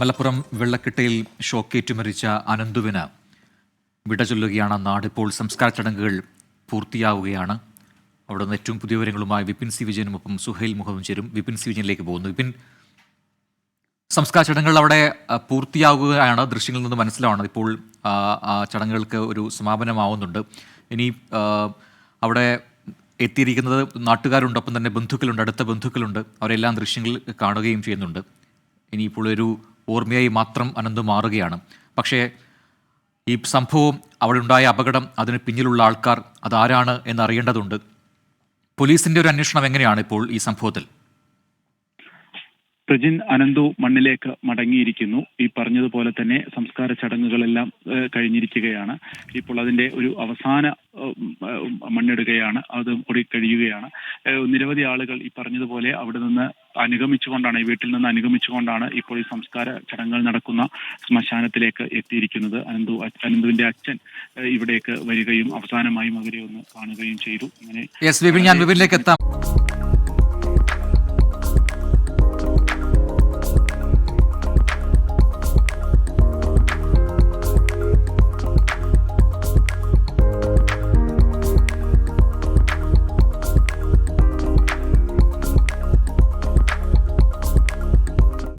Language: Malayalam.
മലപ്പുറം വെള്ളക്കെട്ടയിൽ ഷോക്കേറ്റ് മരിച്ച അനന്തുവിന് വിട ചൊല്ലുകയാണ് നാടിപ്പോൾ സംസ്കാര ചടങ്ങുകൾ പൂർത്തിയാവുകയാണ്. അവിടെ നിന്ന് ഏറ്റവും പുതിയ വിവരങ്ങളുമായി വിപിൻ സി വിജയനുമൊപ്പം സുഹൈൽ മുഹമ്മദ് ചേരും. വിപിൻ സി വിജയനിലേക്ക് പോകുന്നു. വിപിൻ സംസ്കാര ചടങ്ങുകൾ അവിടെ പൂർത്തിയാവുകയാണ്. ദൃശ്യങ്ങളിൽ നിന്ന് മനസ്സിലാവണം ഇപ്പോൾ ചടങ്ങുകൾക്ക് ഒരു സമാപനമാവുന്നുണ്ട്. ഇനി അവിടെ എത്തിയിരിക്കുന്നത് നാട്ടുകാരുണ്ട് ഒപ്പം തന്നെ ബന്ധുക്കളുണ്ട് അടുത്ത ബന്ധുക്കളുണ്ട്. അവരെല്ലാം ദൃശ്യങ്ങൾ കാണുകയും ചെയ്യുന്നുണ്ട്. ഇനിയിപ്പോൾ ഒരു ഓർമ്മയായി മാത്രം അനന്ത് മാറുകയാണ്. പക്ഷേ ഈ സംഭവം അവിടെ ഉണ്ടായ അപകടം അതിന് പിന്നിലുള്ള ആൾക്കാർ അതാരാണ് എന്നറിയേണ്ടതുണ്ട്. പോലീസിന്റെ ഒരു അന്വേഷണം എങ്ങനെയാണ് ഇപ്പോൾ ഈ സംഭവത്തിൽ? പ്രജിൻ അനന്തു മണ്ണിലേക്ക് മടങ്ങിയിരിക്കുന്നു. ഈ പറഞ്ഞതുപോലെ തന്നെ സംസ്കാര ചടങ്ങുകളെല്ലാം കഴിഞ്ഞിരിക്കുകയാണ്. ഇപ്പോൾ അതിന്റെ ഒരു അവസാന മണ്ണിടുകയാണ് അത് കൂടി കഴിയുകയാണ്. നിരവധി ആളുകൾ ഈ പറഞ്ഞതുപോലെ അവിടെ നിന്ന് അനുഗമിച്ചുകൊണ്ടാണ് ഈ വീട്ടിൽ നിന്ന് അനുഗമിച്ചുകൊണ്ടാണ് ഇപ്പോൾ ഈ സംസ്കാര ചടങ്ങുകൾ നടക്കുന്ന ശ്മശാനത്തിലേക്ക് എത്തിയിരിക്കുന്നത്. അനന്തു അനന്തുവിന്റെ അച്ഛൻ ഇവിടേക്ക് വരികയും അവസാനമായും അവരെ ഒന്ന് കാണുകയും ചെയ്തു. അങ്ങനെ ഞാൻ വിപിനിലേക്ക് എത്താം.